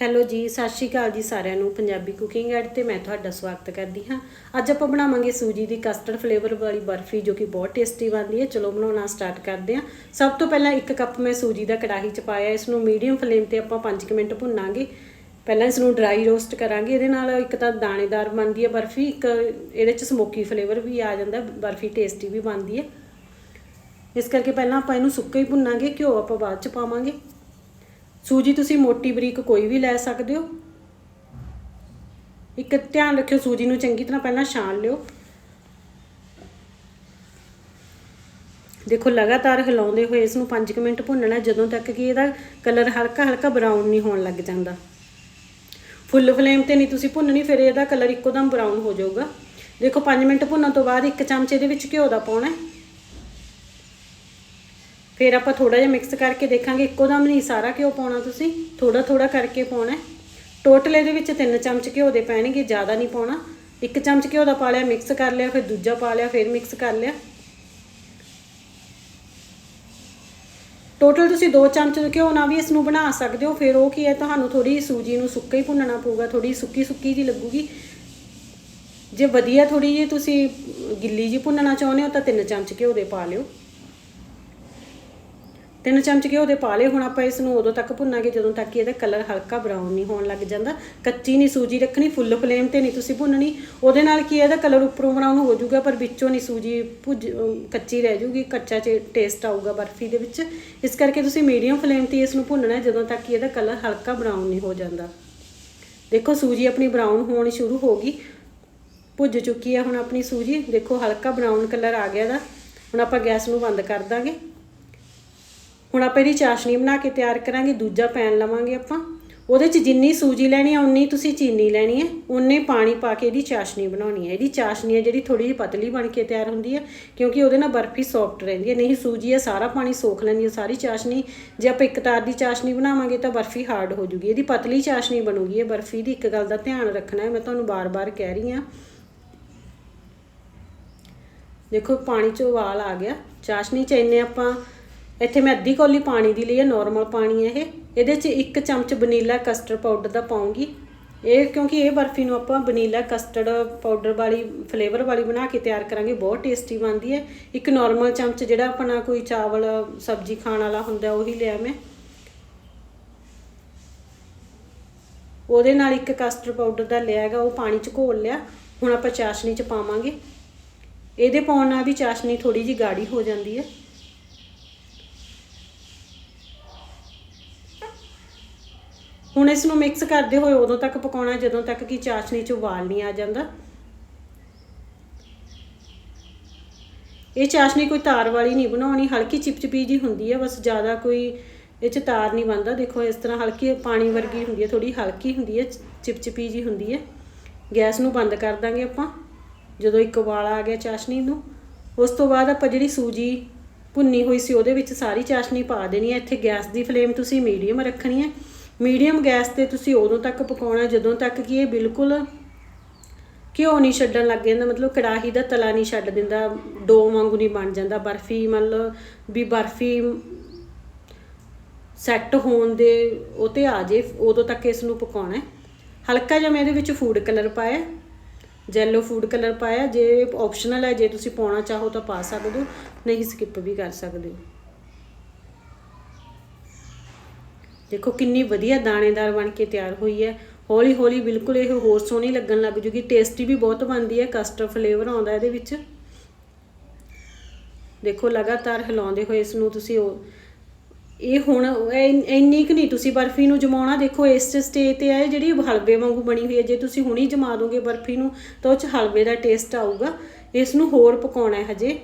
Hello ਜੀ, ਸਤਿ ਸ਼੍ਰੀ ਅਕਾਲ ਜੀ ਸਾਰਿਆਂ ਨੂੰ, ਪੰਜਾਬੀ ਕੁਕਿੰਗ ਐਡ ਤੇ ਮੈਂ ਤੁਹਾਡਾ ਸਵਾਗਤ ਕਰਦੀ ਹਾਂ। ਅੱਜ ਆਪਾਂ ਬਣਾਵਾਂਗੇ ਸੂਜੀ ਦੀ ਕਸਟਰਡ ਫਲੇਵਰ ਵਾਲੀ ਬਰਫੀ ਜੋ ਕਿ ਬਹੁਤ ਟੇਸਟੀ ਬਣਦੀ ਹੈ। ਚਲੋ ਬਣਾਉਣਾ ਸਟਾਰਟ ਕਰਦੇ ਹਾਂ। ਸਭ ਤੋਂ ਪਹਿਲਾਂ ਇੱਕ ਕੱਪ ਮੈਂ ਸੂਜੀ ਦਾ ਕੜਾਹੀ ਚ ਪਾਇਆ ਇਸ ਨੂੰ ਮੀਡੀਅਮ ਫਲੇਮ ਤੇ ਆਪਾਂ 5 ਮਿੰਟ ਭੁੰਨਾਂਗੇ। ਪਹਿਲਾਂ ਇਸ ਨੂੰ ਡਰਾਈ ਰੋਸਟ ਕਰਾਂਗੇ, ਇਹਦੇ ਨਾਲ ਇੱਕ ਤਾਂ ਦਾਣੇਦਾਰ ਬਣਦੀ ਹੈ ਬਰਫੀ, ਇੱਕ ਇਹਦੇ ਚ ਸਮੋਕੀ ਫਲੇਵਰ ਵੀ ਆ ਜਾਂਦਾ, ਬਰਫੀ ਟੇਸਟੀ ਵੀ ਬਣਦੀ ਹੈ। ਇਸ ਕਰਕੇ ਪਹਿਲਾਂ ਆਪਾਂ ਇਹਨੂੰ ਸੁੱਕਾ ਹੀ ਭੁੰਨਾਂਗੇ, ਘਿਓ ਆਪਾਂ ਬਾਅਦ ਚ ਪਾਵਾਂਗੇ। ਸੂਜੀ ਤੁਸੀਂ ਮੋਟੀ ਬਰੀਕ ਕੋਈ ਵੀ ਲੈ ਸਕਦੇ ਹੋ। ਇੱਕ ਧਿਆਨ ਰੱਖਿਓ ਸੂਜੀ ਨੂੰ ਚੰਗੀ ਤਰ੍ਹਾਂ ਪਹਿਲਾਂ ਛਾਣ ਲਿਓ। ਦੇਖੋ ਲਗਾਤਾਰ ਹਿਲਾਉਂਦੇ ਹੋਏ ਇਸ ਨੂੰ 5 ਮਿੰਟ ਭੁੰਨਣਾ ਜਦੋਂ ਤੱਕ ਕਿ ਇਹਦਾ ਕਲਰ ਹਲਕਾ ਹਲਕਾ ਬਰਾਊਨ ਨਹੀਂ ਹੋਣ ਲੱਗ ਜਾਂਦਾ। ਫੁੱਲ ਫਲੇਮ ਤੇ ਨਹੀਂ ਤੁਸੀਂ ਭੁੰਨਣੀ, ਫਿਰ ਇਹਦਾ ਕਲਰ ਇੱਕੋਦਮ ਬਰਾਊਨ ਹੋ ਜਾਊਗਾ। ਦੇਖੋ 5 ਮਿੰਟ ਭੁੰਨਣ ਤੋਂ ਬਾਅਦ ਇੱਕ ਚਮਚੇ ਦੇ ਵਿੱਚ ਘਿਓ ਦਾ ਪਾਉਣਾ ਹੈ। ਫਿਰ ਆਪਾਂ ਥੋੜਾ ਜਿਹਾ ਮਿਕਸ ਕਰਕੇ ਦੇਖਾਂਗੇ। ਇੱਕੋ ਦਮ ਨਹੀਂ ਸਾਰਾ ਘਿਓ ਪਾਉਣਾ ਤੁਸੀਂ। ਥੋੜਾ ਥੋੜਾ ਕਰਕੇ ਪਾਉਣਾ ਟੋਟਲ ਇਹਦੇ ਵਿੱਚ 3 ਚਮਚ ਘਿਓ ਦੇ ਪੈਣਗੇ, ਜ਼ਿਆਦਾ ਨਹੀਂ ਪਾਉਣਾ। ਇੱਕ ਚਮਚ ਘਿਓ ਦਾ ਪਾ ਲਿਆ ਮਿਕਸ ਕਰ ਲਿਆ, ਫਿਰ ਦੂਜਾ ਪਾ ਲਿਆ, ਫਿਰ ਮਿਕਸ ਕਰ ਲਿਆ। ਟੋਟਲ ਤੁਸੀਂ 2 ਚਮਚ ਘਿਓ ਨਾਲ ਵੀ ਇਸ ਨੂੰ ਬਣਾ ਸਕਦੇ ਹੋ। ਫਿਰ ਉਹ ਕੀ ਹੈ, ਤੁਹਾਨੂੰ ਥੋੜੀ ਸੂਜੀ ਨੂੰ ਸੁੱਕਾ ਹੀ ਭੁੰਨਣਾ ਪਊਗਾ। ਥੋੜੀ ਸੁੱਕੀ ਸੁੱਕੀ ਜੀ ਲੱਗੂਗੀ। ਜੇ ਵਧੀਆ ਥੋੜੀ ਜੀ ਤੁਸੀਂ ਗਿੱਲੀ ਜੀ ਭੁੰਨਣਾ ਚਾਹੁੰਦੇ ਹੋ, ਤਾਂ 3 ਚਮਚ ਘਿਓ ਦੇ ਪਾ ਲਿਓ। ਤਿੰਨ ਚਮਚ ਘਿਓ ਦੇ ਪਾ ਲਏ, ਹੁਣ ਆਪਾਂ ਇਸ ਨੂੰ ਉਦੋਂ ਤੱਕ ਭੁੰਨਾਂਗੇ ਜਦੋਂ ਤੱਕ ਕਿ ਇਹਦਾ ਕਲਰ ਹਲਕਾ ਬਰਾਊਨ ਨਹੀਂ ਹੋਣ ਲੱਗ ਜਾਂਦਾ। ਕੱਚੀ ਨਹੀਂ ਸੂਜੀ ਰੱਖਣੀ ਫੁੱਲ ਫਲੇਮ ਤੇ ਨਹੀਂ ਤੁਸੀਂ ਭੁੰਨਣੀ। ਉਹਦੇ ਨਾਲ ਕੀ ਇਹਦਾ ਕਲਰ ਉੱਪਰੋਂ ਬਰਾਊਨ ਹੋ ਜਾਊਗਾ, ਪਰ ਵਿੱਚੋਂ ਨਹੀਂ ਸੂਜੀ ਭੁੱਜ ਕੱਚੀ ਰਹਿ ਜਾਊਗੀ, ਕੱਚਾ ਚ ਟੇਸਟ ਆਊਗਾ ਬਰਫੀ ਦੇ ਵਿੱਚ। ਇਸ ਕਰਕੇ ਤੁਸੀਂ ਮੀਡੀਅਮ ਫਲੇਮ ਤੇ ਇਸ ਨੂੰ ਭੁੰਨਣਾ ਜਦੋਂ ਤੱਕ ਕਿ ਇਹਦਾ ਕਲਰ ਹਲਕਾ ਬਰਾਊਨ ਨਹੀਂ ਹੋ ਜਾਂਦਾ। ਦੇਖੋ, ਸੂਜੀ ਆਪਣੀ ਬਰਾਊਨ ਹੋਣੀ ਸ਼ੁਰੂ ਹੋ ਗਈ। ਭੁੱਜ ਚੁੱਕੀ ਹੈ ਹੁਣ ਆਪਣੀ ਸੂਜੀ। ਦੇਖੋ, ਹਲਕਾ ਬਰਾਊਨ ਕਲਰ ਆ ਗਿਆ ਇਹਦਾ। ਹੁਣ ਆਪਾਂ ਗੈਸ ਨੂੰ ਬੰਦ ਕਰ ਦਾਂਗੇ। ਹੁਣ ਆਪਾਂ ਇਹਦੀ ਚਾਸ਼ਨੀ ਬਣਾ ਕੇ ਤਿਆਰ ਕਰਾਂਗੇ, ਦੂਜਾ ਪੈਨ ਲਵਾਂਗੇ ਆਪਾਂ। ਉਹਦੇ 'ਚ ਜਿੰਨੀ ਸੂਜੀ ਲੈਣੀ ਆ, ਉਨੀ ਤੁਸੀਂ ਚੀਨੀ ਲੈਣੀ ਹੈ ਉਨੇ ਪਾਣੀ ਪਾ ਕੇ ਇਹਦੀ ਚਾਸ਼ਨੀ ਬਣਾਉਣੀ ਹੈ ਇਹਦੀ ਚਾਸ਼ਨੀ ਹੈ ਜਿਹੜੀ ਥੋੜੀ ਜਿਹੀ ਪਤਲੀ ਬਣ ਕੇ ਤਿਆਰ ਹੁੰਦੀ ਹੈ ਕਿਉਂਕਿ ਉਹਦੇ ਨਾਲ ਬਰਫੀ ਸੌਫਟ ਰਹਿੰਦੀ ਹੈ ਨਹੀਂ ਸੂਜੀ ਹੈ ਸਾਰਾ ਪਾਣੀ ਸੋਖ ਲੈਂਦੀ ਹੈ ਸਾਰੀ ਚਾਸ਼ਨੀ। ਜੇ ਆਪਾਂ ਇੱਕ ਤਾਰ ਦੀ ਚਾਸ਼ਨੀ ਬਣਾਵਾਂਗੇ ਤਾਂ ਬਰਫੀ ਹਾਰਡ ਹੋ ਜੂਗੀ। ਇਹਦੀ ਪਤਲੀ ਚਾਸ਼ਨੀ ਬਣੂਗੀ ਇਹ ਬਰਫੀ ਦੀ। ਇੱਕ ਗੱਲ ਦਾ ਧਿਆਨ ਰੱਖਣਾ ਹੈ, ਮੈਂ ਤੁਹਾਨੂੰ ਬਾਰ-ਬਾਰ ਕਹਿ ਰਹੀ ਹਾਂ। ਦੇਖੋ, ਪਾਣੀ 'ਚ ਉਬਾਲ ਆ ਗਿਆ। ਚਾਸ਼ਨੀ 'ਚ ਇੰਨੇ ਆਪਾਂ ਇੱਥੇ ਮੈਂ ਅੱਧੀ ਕੌਲੀ ਪਾਣੀ ਦੀ ਲਈ ਹੈ ਨਾਰਮਲ ਪਾਣੀ ਹੈ ਇਹ। ਇਹਦੇ 'ਚ ਇੱਕ ਚਮਚ ਵਨੀਲਾ ਕਸਟਰਡ ਪਾਊਡਰ ਦਾ ਪਾਉਂਗੀ। ਇਹ ਕਿਉਂਕਿ ਇਹ ਬਰਫੀ ਨੂੰ ਆਪਾਂ ਵਨੀਲਾ ਕਸਟਰਡ ਪਾਊਡਰ ਵਾਲੀ ਫਲੇਵਰ ਵਾਲੀ ਬਣਾ ਕੇ ਤਿਆਰ ਕਰਾਂਗੇ, ਬਹੁਤ ਟੇਸਟੀ ਬਣਦੀ ਹੈ। ਇੱਕ ਨਾਰਮਲ ਚਮਚ ਜਿਹੜਾ ਆਪਣਾ ਕੋਈ ਚਾਵਲ, ਸਬਜ਼ੀ ਖਾਣ ਵਾਲਾ ਹੁੰਦਾ, ਉਹੀ ਲਿਆ ਮੈਂ। ਉਹਦੇ ਨਾਲ ਇੱਕ ਕਸਟਰਡ ਪਾਊਡਰ ਦਾ ਲਿਆ ਹੈਗਾ, ਉਹ ਪਾਣੀ 'ਚ ਘੋਲ ਲਿਆ। ਹੁਣ ਆਪਾਂ ਚਾਸ਼ਨੀ 'ਚ ਪਾਵਾਂਗੇ। ਇਹਦੇ ਪਾਉਣ ਨਾਲ ਵੀ ਚਾਸ਼ਨੀ ਥੋੜੀ ਜੀ ਗਾੜੀ ਹੋ ਜਾਂਦੀ ਹੈ। ਹੁਣ ਇਸ ਨੂੰ ਮਿਕਸ ਕਰਦੇ ਹੋਏ ਉਦੋਂ ਤੱਕ ਪਕਾਉਣਾ, ਜਦੋਂ ਤੱਕ ਕਿ ਚਾਸ਼ਨੀ 'ਚ ਉਬਾਲ ਨਹੀਂ ਆ ਜਾਂਦਾ। ਇਹ ਚਾਸ਼ਨੀ ਕੋਈ ਤਾਰ ਵਾਲੀ ਨਹੀਂ ਬਣਾਉਣੀ, ਹਲਕੀ ਚਿਪਚਿਪੀ ਜੀ ਹੁੰਦੀ ਹੈ ਬਸ ਜ਼ਿਆਦਾ ਕੋਈ ਇਹ 'ਚ ਤਾਰ ਨਹੀਂ ਬਣਦਾ। ਦੇਖੋ, ਇਸ ਤਰ੍ਹਾਂ ਹਲਕੀ ਪਾਣੀ ਵਰਗੀ ਹੁੰਦੀ ਹੈ ਥੋੜੀ ਹਲਕੀ ਹੁੰਦੀ ਹੈ ਚਿਪਚਿਪੀ ਜੀ ਹੁੰਦੀ ਹੈ ਗੈਸ ਨੂੰ ਬੰਦ ਕਰ ਦਾਂਗੇ ਆਪਾਂ, ਜਦੋਂ ਇੱਕ ਉਬਾਲ ਆ ਗਿਆ ਚਾਸ਼ਨੀ ਨੂੰ। ਉਸ ਤੋਂ ਬਾਅਦ ਆਪਾਂ ਜਿਹੜੀ ਸੂਜੀ ਭੁੰਨੀ ਹੋਈ ਸੀ, ਉਹਦੇ ਵਿੱਚ ਸਾਰੀ ਚਾਸ਼ਨੀ ਪਾ ਦੇਣੀ ਹੈ ਇੱਥੇ ਗੈਸ ਦੀ ਫਲੇਮ ਤੁਸੀਂ ਮੀਡੀਅਮ ਰੱਖਣੀ ਹੈ ਮੀਡੀਅਮ ਗੈਸ ਤੇ ਤੁਸੀਂ ਉਦੋਂ ਤੱਕ ਪਕਾਉਣਾ, ਜਦੋਂ ਤੱਕ ਕਿ ਇਹ ਬਿਲਕੁਲ ਘਿਓ ਨਹੀਂ ਛੱਡਣ ਲੱਗ ਜਾਂਦਾ, ਮਤਲਬ ਕੜਾਹੀ ਦਾ ਤਲਾ ਨਹੀਂ ਛੱਡ ਦਿੰਦਾ, ਡੋ ਵਾਂਗੂ ਨਹੀਂ ਬਣ ਜਾਂਦਾ। ਬਰਫੀ ਮਤਲਬ ਵੀ ਬਰਫੀ ਸੈੱਟ ਹੋਣ ਦੇ ਉਹ ਤੇ ਆ ਜੇ, ਉਦੋਂ ਤੱਕ ਇਸ ਨੂੰ ਪਕਾਉਣਾ ਹੈ। ਹਲਕਾ ਜਿਹਾ ਮੈਂ ਇਹਦੇ ਵਿੱਚ ਫੂਡ ਕਲਰ ਪਾਇਆ ਜੈਲੋ ਫੂਡ ਕਲਰ ਪਾਇਆ ਜੇ ਆਪਸ਼ਨਲ ਹੈ, ਜੇ ਤੁਸੀਂ ਪਾਉਣਾ ਚਾਹੋ ਤਾਂ ਪਾ ਸਕਦੇ ਹੋ, ਨਹੀਂ ਸਕਿਪ ਵੀ ਕਰ ਸਕਦੇ ਹੋ। ਦੇਖੋ ਕਿੰਨੀ ਵਧੀਆ ਦਾਣੇਦਾਰ ਬਣ ਕੇ ਤਿਆਰ ਹੋਈ ਹੈ। ਹੌਲੀ ਹੌਲੀ ਬਿਲਕੁਲ ਇਹ ਹੋਰ ਸੋਹਣੀ ਲੱਗਣ ਲੱਗ ਜੂਗੀ। ਟੇਸਟੀ ਵੀ ਬਹੁਤ ਬਣਦੀ ਹੈ। ਕਸਟਰਡ ਫਲੇਵਰ ਆਉਂਦਾ ਇਹਦੇ ਵਿੱਚ। ਦੇਖੋ ਲਗਾਤਾਰ ਹਿਲਾਉਂਦੇ ਹੋਏ ਇਸ ਨੂੰ ਤੁਸੀਂ ਉਹ ਇਹ ਹੁਣ ਇੰਨੀ ਕੁ ਨਹੀਂ, ਤੁਸੀਂ ਬਰਫੀ ਨੂੰ ਜਮਾਉਣਾ। ਦੇਖੋ ਇਸ ਸਟੇਜ ਤੇ ਹੈ ਜਿਹੜੀ ਹਲਵੇ ਵਾਂਗੂ ਬਣੀ ਹੋਈ ਹੈ। ਜੇ ਤੁਸੀਂ ਹੁਣੀ ਜਮਾ ਦੋਗੇ ਬਰਫੀ ਨੂੰ, ਤਾਂ ਉਹ ਚ ਹਲਵੇ ਦਾ ਟੇਸਟ ਆਊਗਾ। ਇਸ ਨੂੰ ਹੋਰ ਪਕਾਉਣਾ ਹੈ ਹਜੇ।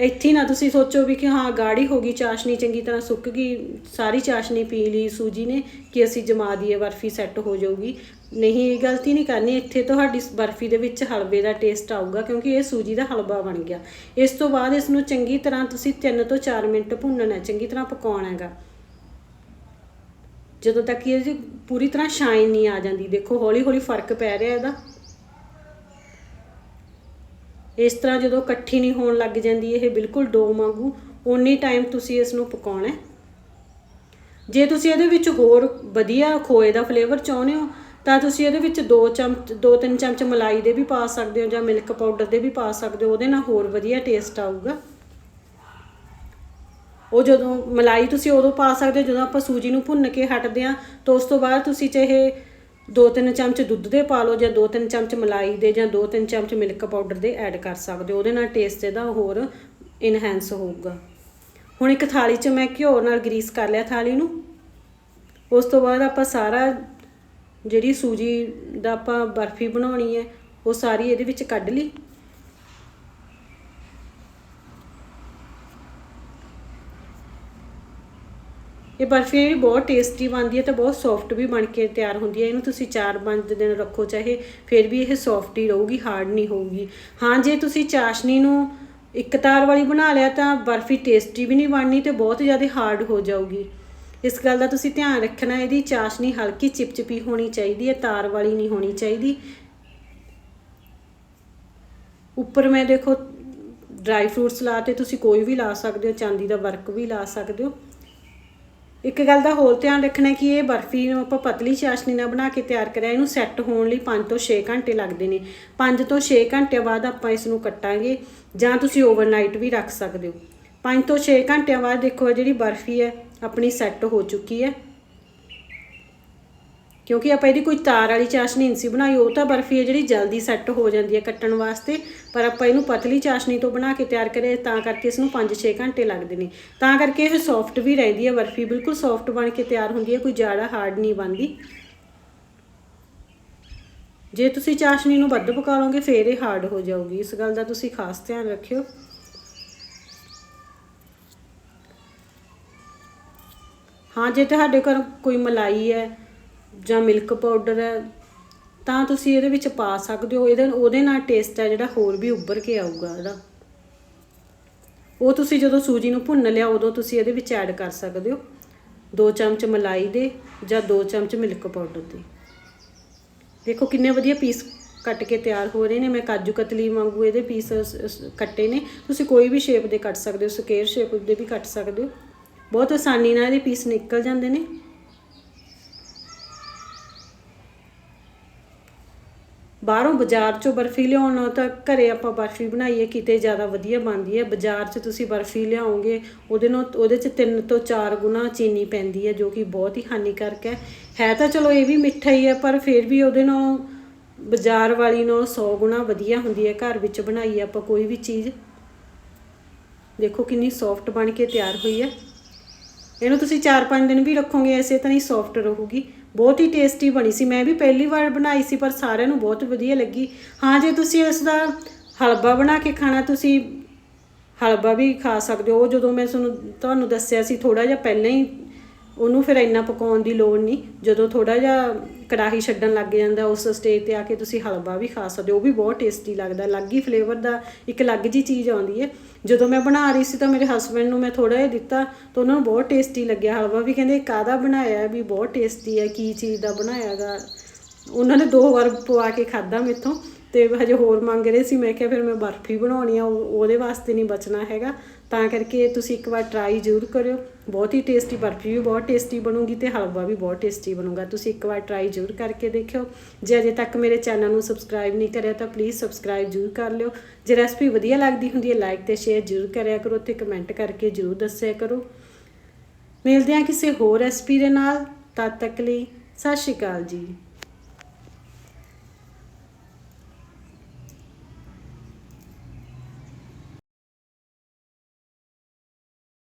ਇੱਥੇ ਨਾ ਤੁਸੀਂ ਸੋਚੋ ਵੀ ਕਿ ਹਾਂ ਗਾੜੀ ਹੋ ਗਈ, ਚਾਸ਼ਨੀ ਚੰਗੀ ਤਰ੍ਹਾਂ ਸੁੱਕ ਗਈ, ਸਾਰੀ ਚਾਸ਼ਨੀ ਪੀ ਲਈ ਸੂਜੀ ਨੇ ਕਿ ਅਸੀਂ ਜਮਾ ਦਈਏ, ਬਰਫੀ ਸੈੱਟ ਹੋ ਜਾਊਗੀ। ਨਹੀਂ, ਇਹ ਗਲਤੀ ਨਹੀਂ ਕਰਨੀ, ਇੱਥੇ ਤੁਹਾਡੀ ਬਰਫੀ ਦੇ ਵਿੱਚ ਹਲਵੇ ਦਾ ਟੇਸਟ ਆਊਗਾ ਕਿਉਂਕਿ ਇਹ ਸੂਜੀ ਦਾ ਹਲਵਾ ਬਣ ਗਿਆ। ਇਸ ਤੋਂ ਬਾਅਦ ਇਸ ਨੂੰ ਚੰਗੀ ਤਰ੍ਹਾਂ ਤੁਸੀਂ 3 ਤੋਂ 4 ਮਿੰਟ ਭੁੰਨਣਾ, ਚੰਗੀ ਤਰ੍ਹਾਂ ਪਕਾਉਣਾ ਹੈਗਾ। ਜਦੋਂ ਤੱਕ ਕਿ ਇਹ ਪੂਰੀ ਤਰ੍ਹਾਂ ਸ਼ਾਈਨ ਨਹੀਂ ਆ ਜਾਂਦੀ, ਦੇਖੋ ਹੌਲੀ ਹੌਲੀ ਫ਼ਰਕ ਪੈ ਰਿਹਾ ਇਹਦਾ। ਇਸ ਤਰ੍ਹਾਂ ਜਦੋਂ ਇਕੱਠੀ ਨਹੀਂ ਹੋਣ ਲੱਗ ਜਾਂਦੀ ਇਹ ਬਿਲਕੁਲ ਡੋ ਵਾਂਗੂ ਉਨੀ ਟਾਈਮ ਤੁਸੀਂ ਇਸ ਨੂੰ ਪਕਾਉਣਾ ਜੇ ਤੁਸੀਂ ਇਹਦੇ ਵਿੱਚ ਹੋਰ ਵਧੀਆ ਖੋਏ ਦਾ ਫਲੇਵਰ ਚਾਹੁੰਦੇ ਹੋ, ਤਾਂ ਤੁਸੀਂ ਇਹਦੇ ਵਿੱਚ 2 ਚਮਚ 2-3 ਚਮਚ ਮਲਾਈ ਦੇ ਵੀ ਪਾ ਸਕਦੇ ਹੋ ਜਾਂ ਮਿਲਕ ਪਾਊਡਰ ਦੇ ਵੀ ਪਾ ਸਕਦੇ ਹੋ, ਉਹਦੇ ਨਾਲ ਹੋਰ ਵਧੀਆ ਟੇਸਟ ਆਊਗਾ। ਉਹ ਜਦੋਂ ਮਲਾਈ ਤੁਸੀਂ ਉਦੋਂ ਪਾ ਸਕਦੇ ਹੋ, ਜਦੋਂ ਆਪਾਂ ਸੂਜੀ ਨੂੰ ਭੁੰਨ ਕੇ ਹਟਦੇ ਆ ਤਾਂ ਉਸ ਤੋਂ ਬਾਅਦ ਤੁਸੀਂ ਚਾਹੇ 2-3 ਚਮਚ ਦੁੱਧ ਦੇ ਪਾ ਲਓ ਜਾਂ 2-3 ਚਮਚ ਮਲਾਈ ਦੇ ਜਾਂ 2-3 ਚਮਚ ਮਿਲਕ ਪਾਊਡਰ ਦੇ ਐਡ ਕਰ ਸਕਦੇ ਹੋ। ਉਹਦੇ ਨਾਲ ਟੇਸਟ ਇਹਦਾ ਹੋਰ ਇਨਹੈਂਸ ਹੋਊਗਾ। ਹੁਣ ਇੱਕ ਥਾਲੀ 'ਚ ਮੈਂ ਘਿਓ ਨਾਲ ਗਰੀਸ ਕਰ ਲਿਆ ਥਾਲੀ ਨੂੰ। ਉਸ ਤੋਂ ਬਾਅਦ ਆਪਾਂ ਸਾਰਾ ਜਿਹੜੀ ਸੂਜੀ ਦਾ ਆਪਾਂ ਬਰਫੀ ਬਣਾਉਣੀ ਹੈ, ਉਹ ਸਾਰੀ ਇਹਦੇ ਵਿੱਚ ਕੱਢ ਲਈ। ਇਹ ਬਰਫੀ ਜਿਹੜੀ ਬਹੁਤ ਟੇਸਟੀ ਬਣਦੀ ਹੈ ਤੇ ਬਹੁਤ ਸੌਫਟ ਵੀ ਬਣ ਕੇ ਤਿਆਰ ਹੁੰਦੀ ਹੈ ਇਹਨੂੰ ਤੁਸੀਂ 4-5 ਦਿਨ ਰੱਖੋ, ਚਾਹੇ ਫਿਰ ਵੀ ਇਹ ਸੌਫਟ ਹੀ ਰਹੂਗੀ ਹਾਰਡ ਨਹੀਂ ਹੋਊਗੀ। ਹਾਂ, ਜੇ ਤੁਸੀਂ ਚਾਸ਼ਨੀ ਨੂੰ ਇੱਕ ਤਾਰ ਵਾਲੀ ਬਣਾ ਲਿਆ ਤਾਂ ਬਰਫੀ ਟੇਸਟੀ ਵੀ ਨਹੀਂ ਬਣਨੀ ਤੇ ਬਹੁਤ ਜ਼ਿਆਦਾ ਹਾਰਡ ਹੋ ਜਾਊਗੀ। ਇਸ ਗੱਲ ਦਾ ਤੁਸੀਂ ਧਿਆਨ ਰੱਖਣਾ, ਇਹਦੀ ਚਾਸ਼ਨੀ ਹਲਕੀ ਚਿਪਚਿਪੀ ਹੋਣੀ ਚਾਹੀਦੀ ਹੈ, ਤਾਰ ਵਾਲੀ ਨਹੀਂ ਹੋਣੀ ਚਾਹੀਦੀ। ਉੱਪਰ ਮੈਂ ਦੇਖੋ ਡਰਾਈ ਫਰੂਟਸ ਲਾਤੇ ਤੁਸੀਂ ਕੋਈ ਵੀ ਲਾ ਸਕਦੇ ਹੋ, ਚਾਂਦੀ ਦਾ ਵਰਕ ਵੀ ਲਾ ਸਕਦੇ ਹੋ। ਇੱਕ ਗੱਲ ਦਾ ਹੋਰ ਧਿਆਨ ਰੱਖਣਾ ਕਿ ਇਹ ਬਰਫੀ ਨੂੰ ਆਪਾਂ ਪਤਲੀ ਚਾਸ਼ਨੀ ਨਾਲ ਬਣਾ ਕੇ ਤਿਆਰ ਕਰਿਆ, ਇਹਨੂੰ ਸੈੱਟ ਹੋਣ ਲਈ 5 ਤੋਂ 6 ਘੰਟੇ ਲੱਗਦੇ ਨੇ। 5 ਤੋਂ 6 ਘੰਟੇ ਬਾਅਦ ਆਪਾਂ ਇਸ ਨੂੰ ਕੱਟਾਂਗੇ ਜਾਂ ਤੁਸੀਂ ਓਵਰਨਾਈਟ ਵੀ ਰੱਖ ਸਕਦੇ ਹੋ। 5 ਤੋਂ 6 ਘੰਟਿਆਂ ਬਾਅਦ ਦੇਖੋ ਜਿਹੜੀ ਬਰਫੀ ਹੈ, ਆਪਣੀ ਸੈੱਟ ਹੋ ਚੁੱਕੀ ਹੈ। ਕਿਉਂਕਿ ਆਪਾਂ ਇਹਦੀ ਕੋਈ ਤਾਰ ਵਾਲੀ ਚਾਸ਼ਨੀ ਨਹੀਂ ਸੀ ਬਣਾਈ, ਉਹ ਤਾਂ ਬਰਫੀ ਹੈ ਜਿਹੜੀ ਜਲਦੀ ਸੈੱਟ ਹੋ ਜਾਂਦੀ ਹੈ ਕੱਟਣ ਵਾਸਤੇ, ਪਰ ਆਪਾਂ ਇਹਨੂੰ ਪਤਲੀ ਚਾਸ਼ਨੀ ਤੋਂ ਬਣਾ ਕੇ ਤਿਆਰ ਕਰੇ ਤਾਂ ਕਰਕੇ ਇਸ ਨੂੰ 5-6 ਘੰਟੇ ਲੱਗਦੇ ਨੇ। ਤਾਂ ਕਰਕੇ ਇਹ ਸੌਫਟ ਵੀ ਰਹਿੰਦੀ ਹੈ, ਬਰਫੀ ਬਿਲਕੁਲ ਸੌਫਟ ਬਣ ਕੇ ਤਿਆਰ ਹੁੰਦੀ ਹੈ, ਕੋਈ ਜ਼ਿਆਦਾ ਹਾਰਡ ਨਹੀਂ ਬਣਦੀ। ਜੇ ਤੁਸੀਂ ਚਾਸ਼ਨੀ ਨੂੰ ਵੱਧ ਪਕਾ ਲਓਗੇ, ਫੇਰ ਇਹ ਹਾਰਡ ਹੋ ਜਾਊਗੀ। ਇਸ ਗੱਲ ਦਾ ਤੁਸੀਂ ਖਾਸ ਧਿਆਨ ਰੱਖਿਓ। ਹਾਂ, ਜੇ ਤੁਹਾਡੇ ਘਰ ਕੋਈ ਮਲਾਈ ਹੈ ਜਾਂ ਮਿਲਕ ਪਾਊਡਰ ਹੈ, ਤਾਂ ਤੁਸੀਂ ਇਹਦੇ ਵਿੱਚ ਪਾ ਸਕਦੇ ਹੋ। ਇਹਦੇ, ਉਹਦੇ ਨਾਲ ਟੇਸਟ ਹੈ ਜਿਹੜਾ ਹੋਰ ਵੀ ਉੱਭਰ ਕੇ ਆਊਗਾ ਇਹਦਾ। ਉਹ ਤੁਸੀਂ ਜਦੋਂ ਸੂਜੀ ਨੂੰ ਭੁੰਨ ਲਿਆ, ਉਦੋਂ ਤੁਸੀਂ ਇਹਦੇ ਵਿੱਚ ਐਡ ਕਰ ਸਕਦੇ ਹੋ। 2 ਚਮਚ ਮਲਾਈ ਦੇ ਜਾਂ 2 ਚਮਚ ਮਿਲਕ ਪਾਊਡਰ ਦੇ। ਦੇਖੋ ਕਿੰਨੇ ਵਧੀਆ ਪੀਸ ਕੱਟ ਕੇ ਤਿਆਰ ਹੋ ਰਹੇ ਨੇ। ਮੈਂ ਕਾਜੂ ਕਤਲੀ ਵਾਂਗੂ ਇਹਦੇ ਪੀਸ ਕੱਟੇ ਨੇ। ਤੁਸੀਂ ਕੋਈ ਵੀ ਸ਼ੇਪ ਦੇ ਕੱਟ ਸਕਦੇ ਹੋ ਸਕੁਅਰ ਸ਼ੇਪ ਦੇ ਵੀ ਕੱਟ ਸਕਦੇ ਹੋ। ਬਹੁਤ ਆਸਾਨੀ ਨਾਲ ਇਹਦੇ ਪੀਸ ਨਿਕਲ ਜਾਂਦੇ ਨੇ। ਬਾਹਰੋਂ ਬਾਜ਼ਾਰ ਚੋਂ ਬਰਫੀ ਲਿਆਉਣ ਤਾਂ ਘਰੇ ਆਪਾਂ ਬਰਫੀ ਬਣਾਈਏ, ਕਿਤੇ ਜ਼ਿਆਦਾ ਵਧੀਆ ਬਣਦੀ ਹੈ। ਬਾਜ਼ਾਰ 'ਚ ਤੁਸੀਂ ਬਰਫੀ ਲਿਆਓਗੇ, ਉਹਦੇ ਨਾਲ, ਉਹਦੇ 'ਚ 3 ਤੋਂ 4 ਗੁਣਾ ਚੀਨੀ ਪੈਂਦੀ ਹੈ, ਜੋ ਕਿ ਬਹੁਤ ਹੀ ਹਾਨੀਕਾਰਕ ਹੈ। ਹੈ ਤਾਂ ਚਲੋ ਇਹ ਵੀ ਮਿੱਠਾ ਹੀ ਹੈ, ਪਰ ਫਿਰ ਵੀ ਉਹਦੇ ਨਾਲ ਬਾਜ਼ਾਰ ਵਾਲੀ ਨਾਲੋਂ 100 ਗੁਣਾ ਵਧੀਆ ਹੁੰਦੀ ਹੈ, ਘਰ ਵਿੱਚ ਬਣਾਈ ਆਪਾਂ ਕੋਈ ਵੀ ਚੀਜ਼। ਦੇਖੋ ਕਿੰਨੀ ਸੌਫਟ ਬਣ ਕੇ ਤਿਆਰ ਹੋਈ ਹੈ। ਇਹਨੂੰ ਤੁਸੀਂ 4-5 ਦਿਨ ਵੀ ਰੱਖੋਗੇ, ਐਸੇ ਤਾਂ ਨਹੀਂ ਸੌਫਟ ਰਹੂਗੀ। ਬਹੁਤ ਹੀ ਟੇਸਟੀ ਬਣੀ ਸੀ। ਮੈਂ ਵੀ ਪਹਿਲੀ ਵਾਰ ਬਣਾਈ ਸੀ, ਪਰ ਸਾਰਿਆਂ ਨੂੰ ਬਹੁਤ ਵਧੀਆ ਲੱਗੀ। ਹਾਂ, ਜੇ ਤੁਸੀਂ ਇਸ ਦਾ ਹਲਵਾ ਬਣਾ ਕੇ ਖਾਣਾ, ਤੁਸੀਂ ਹਲਵਾ ਵੀ ਖਾ ਸਕਦੇ ਹੋ। ਉਹ ਜਦੋਂ ਮੈਂ ਤੁਹਾਨੂੰ ਤੁਹਾਨੂੰ ਦੱਸਿਆ ਸੀ ਥੋੜਾ ਜਿਹਾ ਪਹਿਲਾਂ ਹੀ ਉਹਨੂੰ ਫਿਰ ਇੰਨਾ ਪਕਾਉਣ ਦੀ ਲੋੜ ਨਹੀਂ। ਜਦੋਂ ਥੋੜਾ ਜਿਹਾ ਕੜਾਹੀ ਛੱਡਣ ਲੱਗ ਜਾਂਦਾ ਉਸ ਸਟੇਜ ਤੇ ਆ ਕੇ ਤੁਸੀਂ ਹਲਵਾ ਵੀ ਖਾ ਸਕਦੇ ਹੋ। ਉਹ ਵੀ ਬਹੁਤ ਟੇਸਟੀ ਲੱਗਦਾ। ਅਲੱਗ ਹੀ ਫਲੇਵਰ ਦਾ ਇੱਕ ਅਲੱਗ ਜੀ ਚੀਜ਼ ਆਉਂਦੀ ਹੈ। ਜਦੋਂ ਮੈਂ ਬਣਾ ਰਹੀ ਸੀ ਤਾਂ ਮੇਰੇ ਹਸਬੰਡ ਨੂੰ ਮੈਂ ਥੋੜਾ ਜਿਹਾ ਦਿੱਤਾ ਤਾਂ ਉਹਨਾਂ ਨੂੰ ਬਹੁਤ ਟੇਸਟੀ ਲੱਗਿਆ। ਹਲਵਾ ਵੀ ਕਹਿੰਦੇ ਕਾਦਾ ਬਣਾਇਆ ਵੀ ਬਹੁਤ ਟੇਸਟੀ ਹੈ, ਕੀ ਚੀਜ਼ ਦਾ ਬਣਾਇਆਗਾ ਉਹਨਾਂ ਨੇ ਦੋ ਵਾਰ ਪਵਾ ਕੇ ਖਾਦਾ ਮੇਥੋਂ। ਤੇ ਹਜੇ ਹੋਰ ਮੰਗ ਰਹੇ ਸੀ, ਮੈਂ ਕਿਹਾ ਫਿਰ ਮੈਂ ਬਰਫੀ ਬਣਾਉਣੀ ਆ, ਉਹ- ਉਹਦੇ ਵਾਸਤੇ ਨਹੀਂ ਬਚਣਾ ਹੈਗਾ। ਤਾਂ ਕਰਕੇ ਤੁਸੀਂ ਇੱਕ ਵਾਰ ਟਰਾਈ ਜ਼ਰੂਰ ਕਰਿਓ। ਬਹੁਤ ਹੀ ਟੇਸਟੀ ਬਰਫੀ ਵੀ ਬਹੁਤ ਟੇਸਟੀ ਬਣੂਗੀ ਤੇ ਹਲਵਾ ਵੀ ਬਹੁਤ ਟੇਸਟੀ ਬਣੂਗਾ। ਤੁਸੀਂ ਇੱਕ ਵਾਰ ਟਰਾਈ ਜ਼ਰੂਰ ਕਰਕੇ ਦੇਖਿਓ। ਜੇ ਅਜੇ ਤੱਕ ਮੇਰੇ ਚੈਨਲ ਨੂੰ ਸਬਸਕ੍ਰਾਈਬ ਨਹੀਂ ਕਰਿਆ ਤਾਂ ਪਲੀਜ਼ ਸਬਸਕ੍ਰਾਈਬ ਜ਼ਰੂਰ ਕਰ ਲਿਓ। ਜੇ ਰੈਸਪੀ ਵਧੀਆ ਲੱਗਦੀ ਹੁੰਦੀ ਹੈ ਲਾਈਕ ਤੇ ਸ਼ੇਅਰ ਜ਼ਰੂਰ ਕਰਿਆ ਕਰੋ ਤੇ ਕਮੈਂਟ ਕਰਕੇ ਜ਼ਰੂਰ ਦੱਸਿਆ ਕਰੋ। ਮਿਲਦੇ ਹਾਂ ਕਿਸੇ ਹੋਰ ਰੈਸਪੀ ਦੇ ਨਾਲ। ਤਦ ਤੱਕ ਲਈ ਸਤਿ ਸ਼੍ਰੀ ਅਕਾਲ ਜੀ।